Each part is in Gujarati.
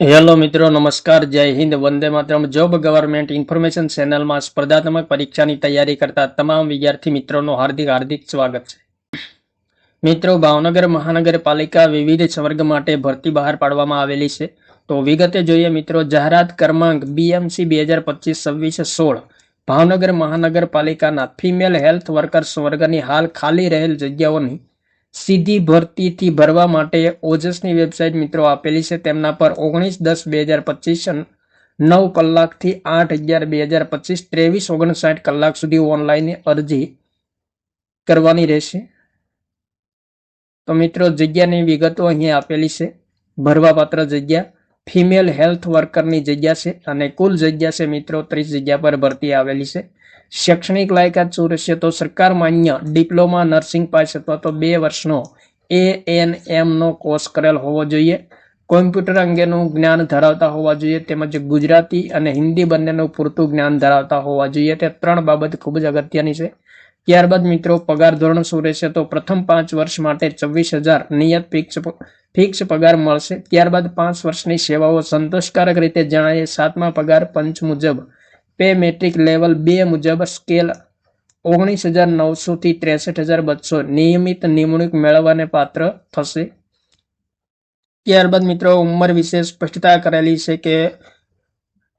હેલો મિત્રો, નમસ્કાર, Jai Hind, Vande Mataram. Job government information ચેનલમાં સ્પર્ધાત્મક પરીક્ષાની તૈયારી કરતા તમામ વિદ્યાર્થી મિત્રોનું હાર્દિક હાર્દિક સ્વાગત છે. મિત્રો, ભાવનગર મહાનગરપાલિકા વિવિધ સ્વર્ગ માટે ભરતી બહાર પાડવામાં આવેલી છે. તો વિગતે જોઈએ મિત્રો, જાહેરાત ક્રમાંક બીએમસી બે હજાર પચીસ છવ્વીસ સોળ. ભાવનગર મહાનગરપાલિકાના ફિમેલ હેલ્થ વર્કર્સ વર્ગની હાલ ખાલી રહેલ જગ્યાઓની સીધી ભરતીથી ભરવા માટે ઓજસની વેબસાઇટ મિત્રો આપેલી છે. તેમના પર ઓગણીસ દસ બે હજાર પચીસ નવ કલાકથી આઠ અગિયાર બે હજાર પચીસ ત્રેવીસ ઓગણસાઠ કલાક સુધી ઓનલાઈન અરજી કરવાની રહેશે. તો મિત્રો જગ્યાની વિગતો અહીં આપેલી છે. ભરવાપાત્ર જગ્યા ફિમેલ હેલ્થ વર્કરની જગ્યા છે અને કુલ જગ્યા છે મિત્રો ત્રીસ જગ્યા પર ભરતી આવેલી છે. શૈક્ષણિક લાયકાત શું રહેશે તો સરકાર માન્ય ડિપ્લોમા, નર્સિંગ પાસ અથવા તો બે વર્ષનો એ એન એમનો કોર્સ કરેલ હોવો જોઈએ. કોમ્પ્યુટર અંગેનું જ્ઞાન ધરાવતા હોવા જોઈએ તેમજ ગુજરાતી અને હિન્દી બંનેનું પૂરતું જ્ઞાન ધરાવતા હોવા જોઈએ. તે ત્રણ બાબત ખૂબ જ અગત્યની છે. ત્યારબાદ મિત્રો પગાર ધોરણ શું રહેશે તો પ્રથમ પાંચ વર્ષ માટે છવ્વીસ હજાર નિયત ફિક્સ ફિક્સ પગાર મળશે. ત્યારબાદ પાંચ વર્ષની સેવાઓ સંતોષકારક રીતે જણાય. સાતમા પગાર પંચ મુજબ પે મેટ્રિક લેવલ બે મુજબ સ્કેલ ઓગણીસ હજાર નવસોથી ત્રેસઠ હજાર બસો. નિયમિત નિમણૂક મેળવવાને પાત્ર થશે. ત્યારબાદ મિત્રો ઉંમર વિશે સ્પષ્ટતા કરેલી છે કે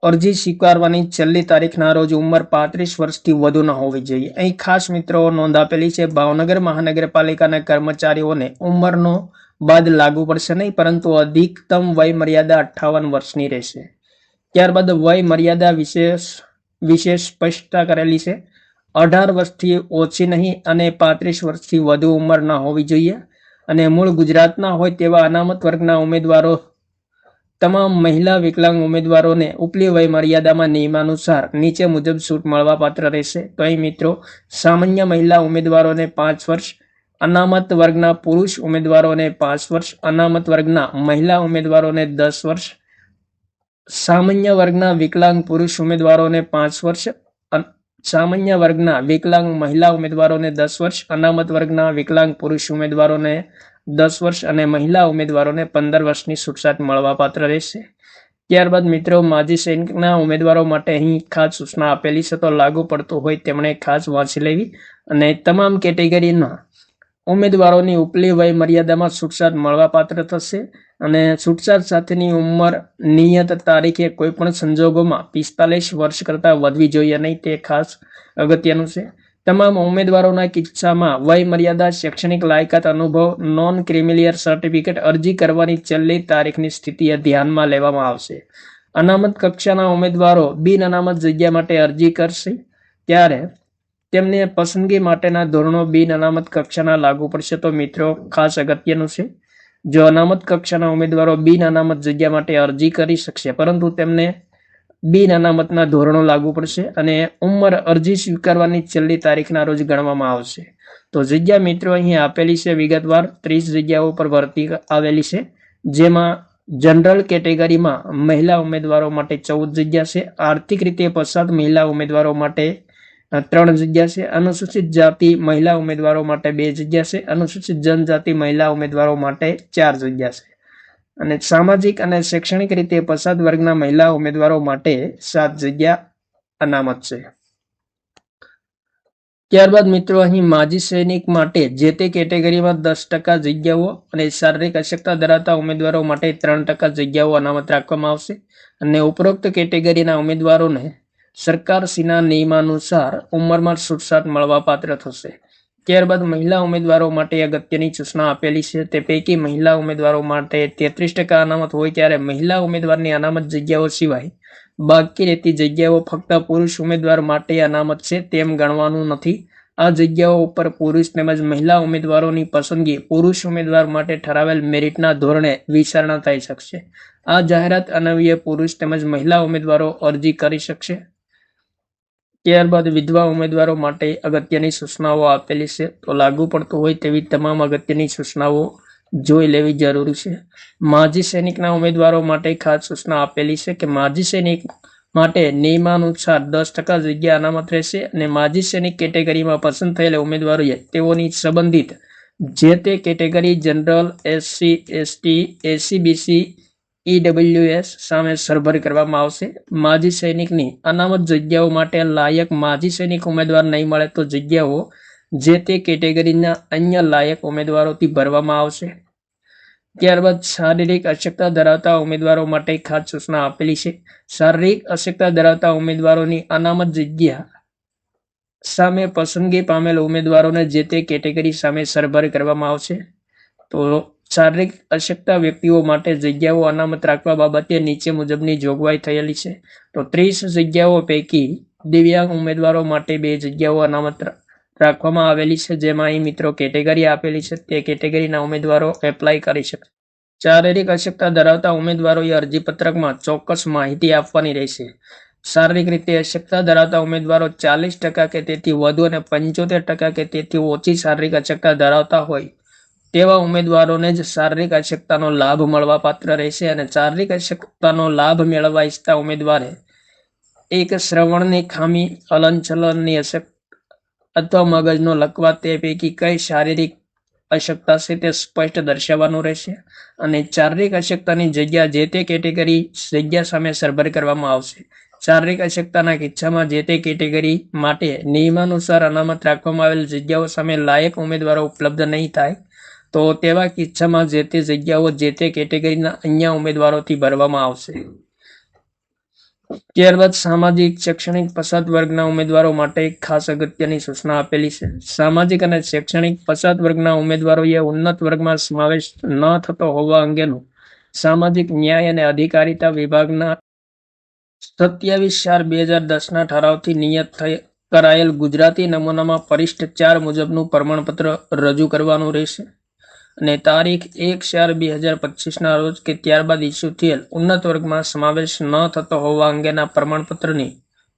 અરજી સ્વીકારવાની છેલ્લી તારીખના રોજ ઉંમર પાંત્રીસ વર્ષથી વધુ ન હોવી જોઈએ. અહીં ખાસ મિત્રો નોંધ આપેલી છે, ભાવનગર મહાનગરપાલિકાના કર્મચારીઓને ઉંમરનો બાદ લાગુ પડશે નહીં, પરંતુ અધિકતમ વય મર્યાદા અઠ્ઠાવન વર્ષની રહેશે. ત્યારબાદ વય મર્યાદા વિશેષ વિશેષ સ્પષ્ટતા કરેલી છે. અઢાર વર્ષથી ઓછી નહીં અને પાંત્રીસ વર્ષથી વધુ ઉંમર ન હોવી જોઈએ. અને મૂળ ગુજરાતના હોય તેવા અનામત વર્ગના ઉમેદવારો તમામ મહિલા વિકલાંગ ઉમેદવારોને ઉપલી વય મર્યાદામાં નિયમાનુસાર નીચે મુજબ છૂટ મળવા પાત્ર રહેશે. તો અહીં મિત્રો, સામાન્ય મહિલા ઉમેદવારોને પાંચ વર્ષ, અનામત વર્ગના પુરુષ ઉમેદવારોને પાંચ વર્ષ, અનામત વર્ગના મહિલા ઉમેદવારોને દસ વર્ષ, સામાન્ય વર્ગના વિકલાંગ પુરુષ ઉમેદવારોને પાંચ વર્ષ સામાન્ય વર્ગના વિકલાંગ મહિલા ઉમેદવારોને દસ વર્ષ, અનામત વર્ગના વિકલાંગ પુરુષ ઉમેદવારોને દસ વર્ષ અને મહિલા ઉમેદવારોને પંદર વર્ષની છૂટછાટ મળવાપાત્ર રહેશે. ત્યારબાદ મિત્રો, માજી સૈનિકના ઉમેદવારો માટે અહીં ખાસ સૂચના આપેલી છે તો લાગુ પડતું હોય તેમણે ખાસ વાંચી લેવી અને તમામ કેટેગરીના ઉમેદવારોની ઉપલી વય મર્યાદામાં છૂટછાટ મળવાપાત્ર થશે અને છૂટછાટ સાથેની ઉંમર, નિયત તારીખે કોઈપણ સંજોગોમાં પિસ્તાલીસ વર્ષ કરતાં વધવી જોઈએ નહીં તે ખાસ અગત્યનું છે. તમામ ઉમેદવારોના કિસ્સામાં વય મર્યાદા શૈક્ષણિક લાયકાત, અનુભવ નોન ક્રિમિલિયર સર્ટિફિકેટ અરજી કરવાની છેલ્લી તારીખની સ્થિતિએ ધ્યાનમાં લેવામાં આવશે. અનામત કક્ષાના ઉમેદવારો બિન અનામત જગ્યા માટે અરજી કરશે, ત્યારે તેમને પસંદગી માટેના ધોરણો બિન અનામત કક્ષાના લાગુ પડશે. તો મિત્રો, ખાસ અગત્યનું છે, જો અનામત કક્ષાના ઉમેદવારો બિન અનામત જગ્યા માટે અરજી કરી શકશે, પરંતુ તેમને બિન અનામતના ધોરણો લાગુ પડશે અને ઉંમર અરજી સ્વીકારવાની છેલ્લી તારીખના રોજ ગણવામાં આવશે. તો જગ્યા મિત્રો અહીં આપેલી છે, વિગતવાર ત્રીસ જગ્યાઓ પર ભરતી આવેલી છે, જેમાં જનરલ કેટેગરીમાં મહિલા ઉમેદવારો માટે ચૌદ જગ્યા છે, આર્થિક રીતે પછાત મહિલા ઉમેદવારો માટે ત્રણ જગ્યા છે, અનુસૂચિત જાતિ મહિલા ઉમેદવારો માટે બે જગ્યા છે, અનુસૂચિત જનજાતિ મહિલા ઉમેદવારો માટે ચાર જગ્યા છે. અને સામાજિક અને શૈક્ષણિક રીતે પછાત વર્ગના મહિલા ઉમેદવારો માટે સાત જગ્યા અનામત છે. ત્યારબાદ મિત્રો, અહીં માજી સૈનિક માટે જે તે કેટેગરીમાં દસ ટકા જગ્યાઓ અને શારીરિક અશક્તા ધરાવતા ઉમેદવારો માટે ત્રણ ટકા જગ્યાઓ અનામત રાખવામાં આવશે અને ઉપરોક્ત કેટેગરીના ઉમેદવારોને સરકાર સીના નિયમાનુસાર ઉંમરમાં છૂટછાટ મળવાપાત્ર થશે. ત્યારબાદ મહિલા ઉમેદવારો માટે અગત્યની સૂચના આપેલી છે. તે પૈકી મહિલા ઉમેદવારો માટે તેત્રીસ ટકા અનામત હોય ત્યારે મહિલા ઉમેદવારની અનામત જગ્યાઓ સિવાય બાકી રહેતી જગ્યાઓ ફક્ત પુરુષ ઉમેદવાર માટે અનામત છે તેમ ગણવાનું નથી. આ જગ્યાઓ ઉપર પુરુષ તેમજ મહિલા ઉમેદવારોની પસંદગી પુરુષ ઉમેદવાર માટે ઠરાવેલ મેરિટના ધોરણે વિચારણા થઈ શકશે. આ જાહેરાત અનવ્ય પુરુષ તેમજ મહિલા ઉમેદવારો અરજી કરી શકશે. ત્યારબાદ વિધવા ઉમેદવારો માટે અગત્યની સૂચનાઓ આપેલી છે. તો લાગુ પડતું હોય તેવી તમામ અગત્યની સૂચનાઓ જોઈ લેવી જરૂરી છે. માજી સૈનિકના ઉમેદવારો માટે ખાસ સૂચના આપેલી છે કે માજી સૈનિક માટે નિયમાનુસાર દસ ટકા જગ્યા અનામત રહેશે અને માજી સૈનિક કેટેગરીમાં પસંદ થયેલા ઉમેદવારોએ તેઓની સંબંધિત જે તે category, general, SC, ST, SCBC EWS સામે સરભર કરવામાં આવશે. માજી સૈનિકની અનામત જગ્યાઓ માટે લાયક માજી સૈનિક ઉમેદવાર નહીં મળે તો જગ્યાઓ જે તે કેટેગરીના અન્ય લાયક ઉમેદવારોથી ભરવામાં આવશે. ત્યારબાદ શારીરિક અશક્તા ધરાવતા ઉમેદવારો માટે ખાસ સૂચના આપેલી છે. શારીરિક અશક્તા ધરાવતા ઉમેદવારોની અનામત જગ્યા સામે પસંદગી પામેલ ઉમેદવારોને જે તે કેટેગરી સામે સરભર કરવામાં આવશે. તો શારીરિક અશક્તા વ્યક્તિઓ માટે જગ્યાઓ અનામત રાખવા બાબતે નીચે મુજબની જોગવાઈ થયેલી છે. તો ત્રીસ જગ્યાઓ પૈકી દિવ્યાંગ ઉમેદવારો માટે બે જગ્યાઓ અનામત રાખવામાં આવેલી છે, જેમાં અહીં મિત્રો કેટેગરી આપેલી છે. તે કેટેગરીના ઉમેદવારો એપ્લાય કરી શકે. શારીરિક અશક્તા ધરાવતા ઉમેદવારોએ અરજીપત્રકમાં ચોક્કસ માહિતી આપવાની રહેશે. શારીરિક રીતે અશક્તા ધરાવતા ઉમેદવારો ચાલીસ ટકા કે તેથી વધુ અને પંચોતેર ટકા કે તેથી ઓછી શારીરિક અશક્તા ધરાવતા હોય. તેવા ઉમેદવારોને જ શારીરિક અશક્તાનો લાભ મળવા પાત્ર રહેશે અને શારીરિક અશક્તાનો લાભ મેળવવા ઈચ્છતા ઉમેદવારે એક શ્રવણની ખામી, હલનચલનની અશક અથવા મગજનો લકવા તે પૈકી કઈ શારીરિક અશક્તા છે તે સ્પષ્ટ દર્શાવવાનું રહેશે અને શારીરિક અશક્તાની જગ્યા જે તે કેટેગરી જગ્યા સામે સરભર કરવામાં આવશે. શારીરિક અશક્તાના કિસ્સામાં જે તે કેટેગરી માટે નિયમાનુસાર અનામત રાખવામાં આવેલ જગ્યાઓ સામે લાયક ઉમેદવારો ઉપલબ્ધ નહીં થાય તો તેવા કિસ્સામાં જે તે જગ્યાઓ, જે તે કેટેગરીના અન્ય ઉમેદવારોથી ભરવામાં આવશે. ત્યારબાદ સામાજિક, શૈક્ષણિક, પછાત વર્ગના ઉમેદવારો માટે એક ખાસ અગત્યની સૂચના આપેલી છે. સામાજિક અને શૈક્ષણિક પછાત વર્ગના ઉમેદવારોએ ઉન્નત વર્ગમાં સમાવેશ ન થતો હોવા અંગેનું સામાજિક ન્યાય અને અધિકારિતા વિભાગના સત્યાવીસ ચાર બે હજાર દસના ઠરાવથી નિયત થઈ કરાયેલ ગુજરાતી નમૂનામાં પરિષ્ઠ ચાર મુજબનું પ્રમાણપત્ર રજૂ કરવાનું રહેશે. અને તારીખ એક ચાર બે હજાર પચીસના રોજ કે ત્યારબાદ ઇસ્યુ થયેલ ઉન્નત વર્ગમાં સમાવેશ ન થતો હોવા અંગેના પ્રમાણપત્રની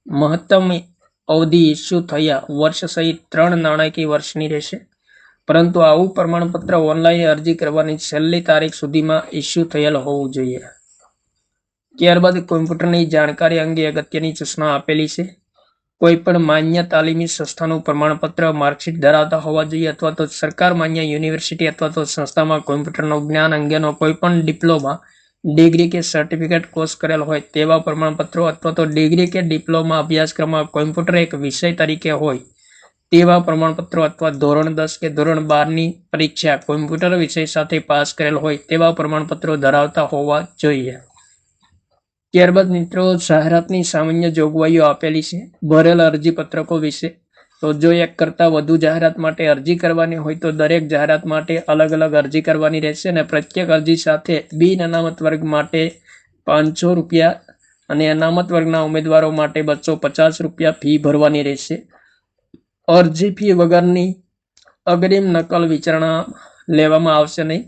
મહત્તમ અવધિ ઇસ્યુ થયા વર્ષ સહિત ત્રણ નાણાકીય વર્ષની રહેશે. પરંતુ આવું પ્રમાણપત્ર ઓનલાઈન અરજી કરવાની છેલ્લી તારીખ સુધીમાં ઇસ્યુ થયેલ હોવું જોઈએ. ત્યારબાદ કોમ્પ્યુટરની જાણકારી અંગે અગત્યની સૂચના આપેલી છે. કોઈ પણ માન્ય તાલીમી સંસ્થાનું પ્રમાણપત્ર, માર્કશીટ ધરાવતા હોવા જોઈએ અથવા તો સરકાર માન્ય યુનિવર્સિટી અથવા તો સંસ્થામાં કોમ્પ્યુટરનું જ્ઞાન અંગેનો કોઈ પણ ડિપ્લોમા, ડિગ્રી કે સર્ટિફિકેટ કોર્સ કરેલ હોય તેવા પ્રમાણપત્રો અથવા તો ડિગ્રી કે ડિપ્લોમા અભ્યાસક્રમમાં કોમ્પ્યુટર એક વિષય તરીકે હોય તેવા પ્રમાણપત્રો અથવા ધોરણ દસ કે ધોરણ બારની પરીક્ષા કોમ્પ્યુટર વિષય સાથે પાસ કરેલ હોય તેવા પ્રમાણપત્રો ધરાવતા હોવા જોઈએ. ત્યારબાદ મિત્રો જાહેરાતની સામાન્ય જોગવાઈઓ આપેલી છે. ભરેલ અરજી પત્રકો વિશે. તો જો એક કરતાં વધુ જાહેરાત માટે અરજી કરવાની હોય તો દરેક જાહેરાત માટે અલગ અલગ અરજી કરવાની રહેશે અને પ્રત્યેક અરજી સાથે બિન અનામત વર્ગ માટે પાંચસો રૂપિયા અને અનામત વર્ગના ઉમેદવારો માટે બસો પચાસ રૂપિયા ફી ભરવાની રહેશે. અરજી ફી વગરની અગ્રિમ નકલ વિચારણા લેવામાં આવશે નહીં.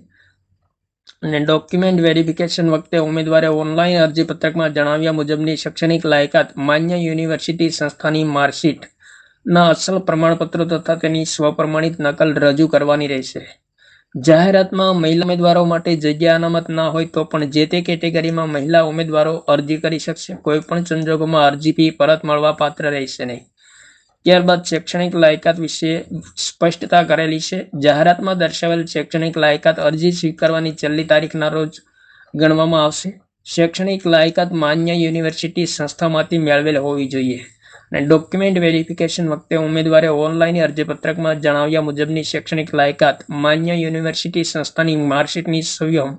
અને ડોક્યુમેન્ટ વેરિફિકેશન વખતે ઉમેદવારે ઓનલાઈન અરજીપત્રકમાં જણાવ્યા મુજબની શૈક્ષણિક લાયકાત માન્ય યુનિવર્સિટી સંસ્થાની માર્કશીટ ના અસલ પ્રમાણપત્રો તથા તેની સ્વપ્રમાણિત નકલ રજૂ કરવાની રહેશે. જાહેરાતમાં મહિલા ઉમેદવારો માટે જગ્યા અનામત ના હોય તો પણ જે તે કેટેગરીમાં મહિલા ઉમેદવારો અરજી કરી શકશે. કોઈપણ સંજોગોમાં અરજી ફી પરત મળવા પાત્ર રહેશે નહીં. ત્યારબાદ શૈક્ષણિક લાયકાત વિશે સ્પષ્ટતા કરેલી છે. જાહેરાતમાં દર્શાવેલ શૈક્ષણિક લાયકાત અરજી સ્વીકારવાની છેલ્લી તારીખના રોજ ગણવામાં આવશે. શૈક્ષણિક લાયકાત માન્ય યુનિવર્સિટી સંસ્થામાંથી મેળવેલ હોવી જોઈએ અને ડોક્યુમેન્ટ વેરિફિકેશન વખતે ઉમેદવારે ઓનલાઈન અરજીપત્રકમાં જણાવ્યા મુજબની શૈક્ષણિક લાયકાત માન્ય યુનિવર્સિટી સંસ્થાની માર્કશીટની સ્વયં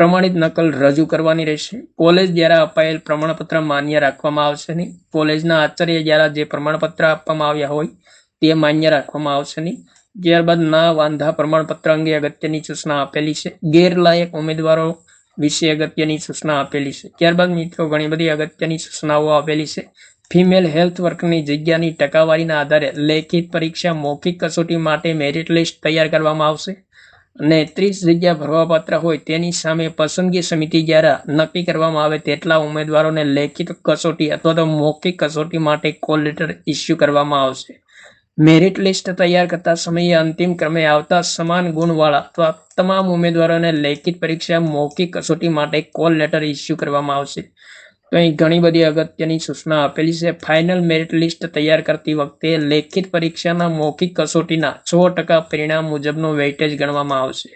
પ્રમાણિત નકલ રજૂ કરવાની રહેશે. કોલેજ દ્વારા અપાયેલ પ્રમાણપત્ર માન્ય રાખવામાં આવશે નહીં. કોલેજના આચાર્ય દ્વારા જે પ્રમાણપત્ર આપવામાં આવ્યા હોય તે માન્ય રાખવામાં આવશે નહીં. ત્યારબાદ ના વાંધા પ્રમાણપત્ર અંગે અગત્યની સૂચના આપેલી છે. ગેરલાયક ઉમેદવારો વિશે અગત્યની સૂચના આપેલી છે. ત્યારબાદ મિત્રો ઘણી બધી અગત્યની સૂચનાઓ આપેલી છે. ફિમેલ હેલ્થ વર્કની જગ્યાની ટકાવારીના આધારે લેખિત પરીક્ષા મૌખિક કસોટી માટે મેરિટ લિસ્ટ તૈયાર કરવામાં આવશે. અને ત્રીસ જગ્યા ભરવાપાત્ર હોય તેની સામે પસંદગી સમિતિ દ્વારા નક્કી કરવામાં આવે તેટલા ઉમેદવારોને લેખિત કસોટી અથવા તો મૌખિક કસોટી માટે કોલ લેટર ઇસ્યુ કરવામાં આવશે. મેરિટ લિસ્ટ તૈયાર કરતા સમયે અંતિમ ક્રમે આવતા સમાન ગુણવાળા અથવા તમામ ઉમેદવારોને લેખિત પરીક્ષા મૌખિક કસોટી માટે કોલ લેટર ઇસ્યુ કરવામાં આવશે. તો અહીં ઘણી બધી અગત્યની સૂચના આપેલી છે. ફાઇનલ મેરિટ લિસ્ટ તૈયાર કરતી વખતે લેખિત પરીક્ષાના મૌખિક કસોટીના સો ટકા પરિણામ મુજબનો વેઇટેજ ગણવામાં આવશે.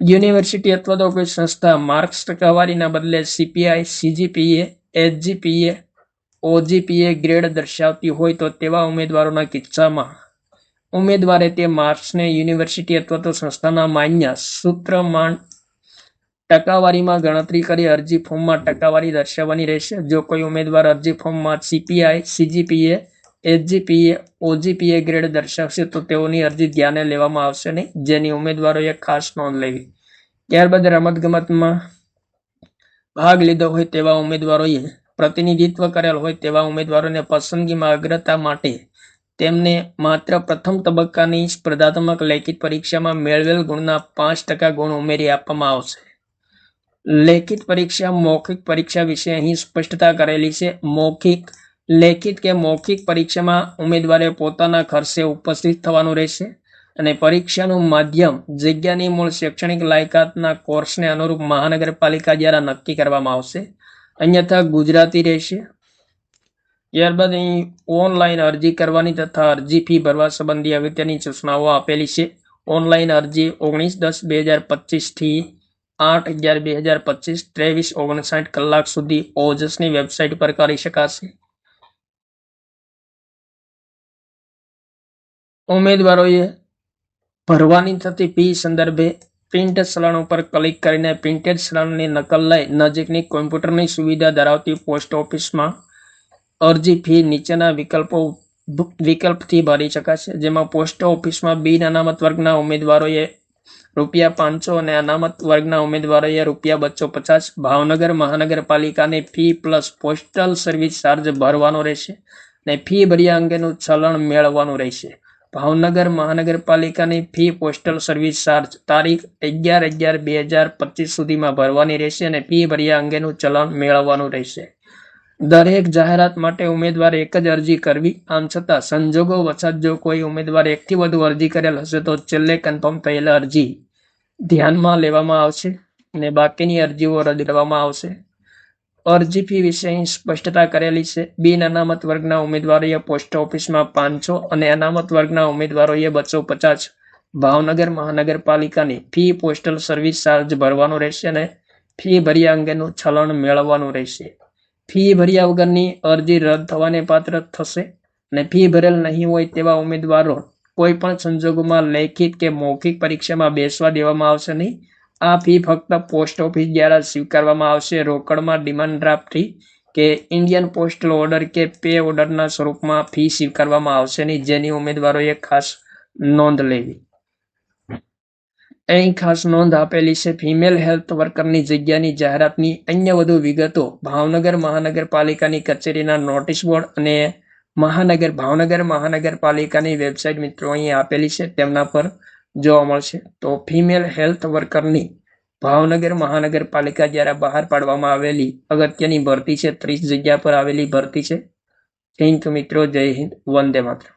યુનિવર્સિટી અથવા તો કોઈ સંસ્થા માર્ક્સ ટકાવારીના બદલે CPI CGPA HGPA OGPA grade દર્શાવતી હોય તો તેવા ઉમેદવારોના કિસ્સામાં ઉમેદવારે તે માર્ક્સને યુનિવર્સિટી અથવા તો સંસ્થાના માન્ય સૂત્રમાન ટકાવારીમાં ગણતરી કરી અરજી ફોર્મમાં ટકાવારી દર્શાવવાની રહેશે. જો કોઈ ઉમેદવાર અરજી ફોર્મમાં CPI CGPA HGPA OGPA grade દર્શાવશે, તો તેઓની અરજી ધ્યાને લેવામાં આવશે નહીં. જેની ઉમેદવારોએ ખાસ નોંધ લેવી. ત્યારબાદ રમતગમતમાં ભાગ લીધો હોય તેવા ઉમેદવારોએ પ્રતિનિધિત્વ કરેલ હોય તેવા ઉમેદવારોને પસંદગીમાં અગ્રતા માટે તેમને માત્ર પ્રથમ તબક્કાની સ્પર્ધાત્મક લેખિત પરીક્ષામાં મેળવેલ ગુણના પાંચ ટકા ગુણ ઉમેરી આપવામાં આવશે. લેખિત પરીક્ષા, મૌખિક પરીક્ષા વિશે અહીં સ્પષ્ટતા કરેલી છે. મૌખિક, લેખિત કે મૌખિક પરીક્ષામાં ઉમેદવારે પોતાના ખર્ચે ઉપસ્થિત થવાનું રહેશે અને પરીક્ષાનું માધ્યમ જગ્યાની મૂળ શૈક્ષણિક લાયકાતના કોર્સને અનુરૂપ મહાનગરપાલિકા દ્વારા નક્કી કરવામાં આવશે. અન્યથા ગુજરાતી રહેશે. ત્યારબાદ અહીં ઓનલાઈન અરજી કરવાની તથા અરજી ફી ભરવા સંબંધી અગત્યની સૂચનાઓ આપેલી છે. ઓનલાઈન અરજી ઓગણીસ દસ બે હજાર પચીસથી આઠ અગિયાર બે હજાર પચીસ ત્રેવીસ ઓગણસાઠ કલાક સુધી ઓજસની વેબસાઇટ પર કરી શકાશે. ઉમેદવારોએ ભરવાની થતી ફી સંદર્ભે પ્રિન્ટ ચલણ ઉપર ક્લિક કરીને પ્રિન્ટેડ ચલણની નકલ લઈ નજીકની કોમ્પ્યુટરની સુવિધા ધરાવતી પોસ્ટ ઓફિસમાં અરજી ફી નીચેના વિકલ્પો વિકલ્પથી ભરી શકાશે. જેમાં પોસ્ટ ઓફિસમાં બિન અનામત વર્ગના ઉમેદવારોએ રૂપિયા પાંચસો અને અનામત વર્ગના ઉમેદવારોએ રૂપિયા બસો પચાસ ભાવનગર મહાનગરપાલિકાની fee plus postal service charge ભરવાનો રહેશે અને ફી ભર્યા અંગેનું ચલણ મેળવવાનું રહેશે. ભાવનગર મહાનગરપાલિકાની ફી પોસ્ટલ સર્વિસ ચાર્જ તારીખ અગિયાર અગિયાર બે હજાર પચીસ સુધીમાં ભરવાની રહેશે અને ફી ભર્યા અંગેનું ચલણ મેળવવાનું રહેશે. દરેક જાહેરાત માટે ઉમેદવારે એક જ અરજી કરવી. આમ છતાં સંજોગો વછાત જો કોઈ ઉમેદવાર એકથી વધુ અરજી કરેલ હશે તો છેલ્લે કન્ફર્મ થયેલ અરજી. ધ્યાનમાં લેવામાં આવશે અને બાકીની અરજીઓ રદ કરવામાં આવશે. અરજી ફી વિશે અહીં સ્પષ્ટતા કરેલી છે. બિન અનામત વર્ગના ઉમેદવારોએ પોસ્ટ ઓફિસમાં પાંચસો અને અનામત વર્ગના ઉમેદવારોએ બસો પચાસ, ભાવનગર મહાનગરપાલિકાની ફી પોસ્ટલ સર્વિસ ચાર્જ ભરવાનો રહેશે અને ફી ભર્યા અંગેનું ચલણ મેળવવાનું રહેશે. ફી ભર્યા વગરની અરજી રદ થવાને પાત્ર થશે અને ફી ભરેલ નહીં હોય તેવા ઉમેદવારો કોઈ પણ સંજોગોમાં લેખિત કે મૌખિક પરીક્ષામાં બેસવા દેવામાં આવશે નહીં. આ ફી ફક્ત પોસ્ટ ઓફિસ દ્વારા સ્વીકારવામાં આવશે. રોકડમાં ડિમાન્ડ ડ્રાફ્ટથી કે ઇન્ડિયન પોસ્ટલ ઓર્ડર કે પે ઓર્ડરના સ્વરૂપમાં ફી સ્વીકારવામાં આવશે નહીં, જેની ઉમેદવારોએ ખાસ નોંધ લેવી. અહીં ખાસ નોંધ આપેલી છે. ફિમેલ હેલ્થ વર્કરની જગ્યાની જાહેરાતની અન્ય વધુ વિગતો ભાવનગર મહાનગરપાલિકાની કચેરીના નોટિસ બોર્ડ અને મહાનગર, ભાવનગર મહાનગરપાલિકાની વેબસાઇટ મિત્રો અહીં આપેલી છે, તેમના પર જોવા મળશે. તો ફિમેલ હેલ્થ વર્કરની ભાવનગર મહાનગરપાલિકા દ્વારા બહાર પાડવામાં આવેલી અગત્યની ભરતી છે, ત્રીસ જગ્યા પર આવેલી ભરતી છે. થેન્ક મિત્રો, જય હિન્દ, વંદે માતરમ.